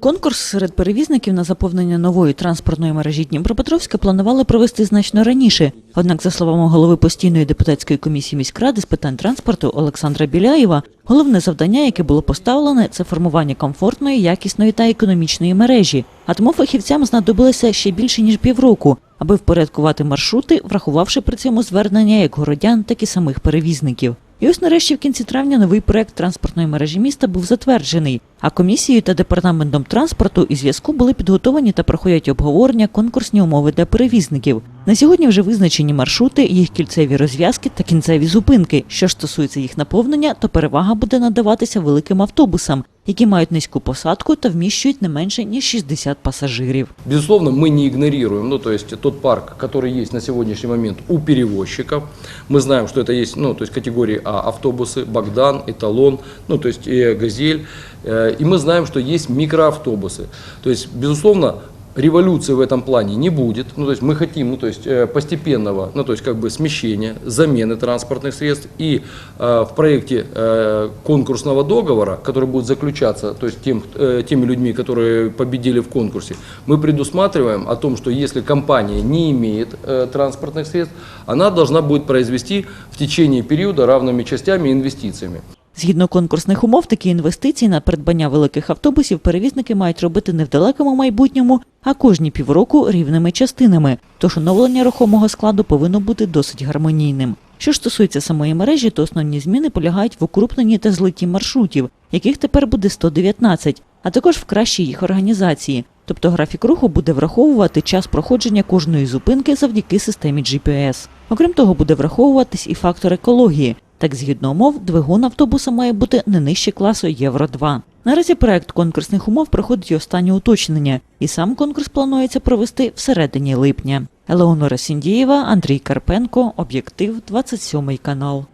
Конкурс серед перевізників на заповнення нової транспортної мережі Дніпропетровська планували провести значно раніше. Однак, за словами голови постійної депутатської комісії міськради з питань транспорту Олександра Біляєва, головне завдання, яке було поставлене, це формування комфортної, якісної та економічної мережі. А тому фахівцям знадобилося ще більше ніж півроку, аби впорядкувати маршрути, врахувавши при цьому звернення як городян, так і самих перевізників. І ось нарешті в кінці травня новий проект транспортної мережі міста був затверджений. А комісією та департаментом транспорту і зв'язку були підготовані та проходять обговорення конкурсні умови для перевізників. На сьогодні вже визначені маршрути, їх кільцеві розв'язки та кінцеві зупинки. Що ж стосується їх наповнення, то перевага буде надаватися великим автобусам, які мають низьку посадку та вміщують не менше ніж 60 пасажирів. Безусловно, мы не игнорируем, ну, то есть тот парк, который есть на сегодняшний момент у перевозчиков. Мы знаем, что это есть, ну, то есть категории А автобусы, Богдан, Эталон, ну, то есть э, Газель. Э, И мы знаем, что есть микроавтобусы. То есть, безусловно, революции в этом плане не будет. Ну, то есть мы хотим, ну, то есть э, постепенного, ну, то есть как бы смещения, замены транспортных средств. И э, в проекте э, конкурсного договора, который будет заключаться, то есть тем, э, теми людьми, которые победили в конкурсе, мы предусматриваем о том, что если компания не имеет э, транспортных средств, она должна будет произвести в течение периода равными частями инвестициями. Згідно конкурсних умов, такі інвестиції на придбання великих автобусів перевізники мають робити не в далекому майбутньому, а кожні півроку рівними частинами. Тож оновлення рухомого складу повинно бути досить гармонійним. Що стосується самої мережі, то основні зміни полягають в укрупненні та злитті маршрутів, яких тепер буде 119, а також в кращій їх організації. Тобто графік руху буде враховувати час проходження кожної зупинки завдяки системі GPS. Окрім того, буде враховуватись і фактор екології. Так, згідно умов, двигун автобуса має бути не нижче класу Євро-2. Наразі проект конкурсних умов проходить останнє уточнення, і сам конкурс планується провести всередині липня. Елеонора Сіндієва, Андрій Карпенко, Об'єктив, 27 канал.